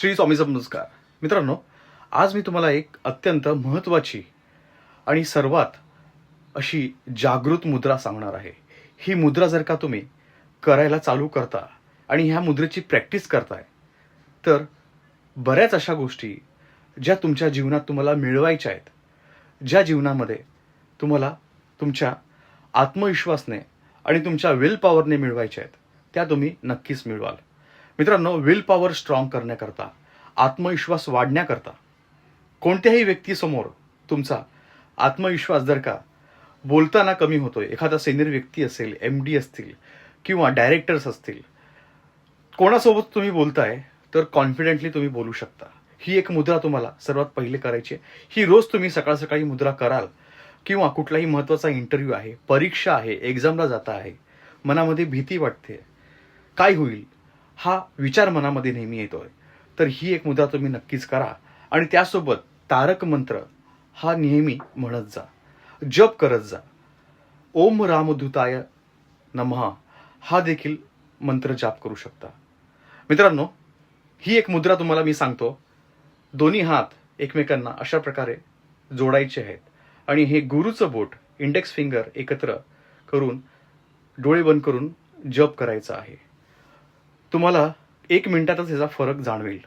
श्री स्वामी नमस्कार मित्रांनो आज मी तुम्हाला एक अत्यंत महत्त्वाची आणि सर्वात अशी जागृत मुद्रा सांगणार आहे. ही मुद्रा जर का तुम्ही करायला चालू करता आणि ह्या मुद्रेची प्रॅक्टिस करताय तर बऱ्याच अशा गोष्टी ज्या तुमच्या जीवनात तुम्हाला मिळवायच्या आहेत ज्या जीवनामध्ये तुम्हाला तुमच्या आत्मविश्वासने आणि तुमच्या विल पॉवरने मिळवायच्या आहेत त्या तुम्ही नक्कीच मिळवाल. मित्रांनो विल पॉवर स्ट्रॉंग करण्याकरता आत्मविश्वास वाढण्याकरता कोणत्याही व्यक्तीसमोर तुमचा आत्मविश्वास जर का बोलताना कमी होतोय एखादा सिनियर व्यक्ती असेल एम डी असतील किंवा डायरेक्टर्स असतील कोणासोबत तुम्ही बोलताय तर कॉन्फिडेंटली तुम्ही बोलू शकता ही एक मुद्रा तुम्हाला सर्वात पहिले करायची आहे. ही रोज तुम्ही सकाळ सकाळी मुद्रा कराल किंवा कुठलाही महत्त्वाचा इंटरव्ह्यू आहे परीक्षा आहे एक्झामला जाता आहे मनामध्ये भीती वाटते काय होईल हा विचार मनामध्ये नेहमी येतोय. तर ही एक मुद्रा तुम्ही नक्कीच करा आणि त्यासोबत तारक मंत्र हा नेहमी म्हणत जा. जप करत जा. ओम रामदूताय नमः हा देखील मंत्र जाप करू शकता. मित्रांनो ही एक मुद्रा तुम्हाला मी सांगतो. दोन्ही हात एकमेकांना अशा प्रकारे जोडायचे आहेत आणि हे गुरुचं बोट इंडेक्स फिंगर एकत्र करून डोळे बंद करून जप करायचा आहे. तुम्हाला एक मिनिटातच याचा फरक जाणवेल.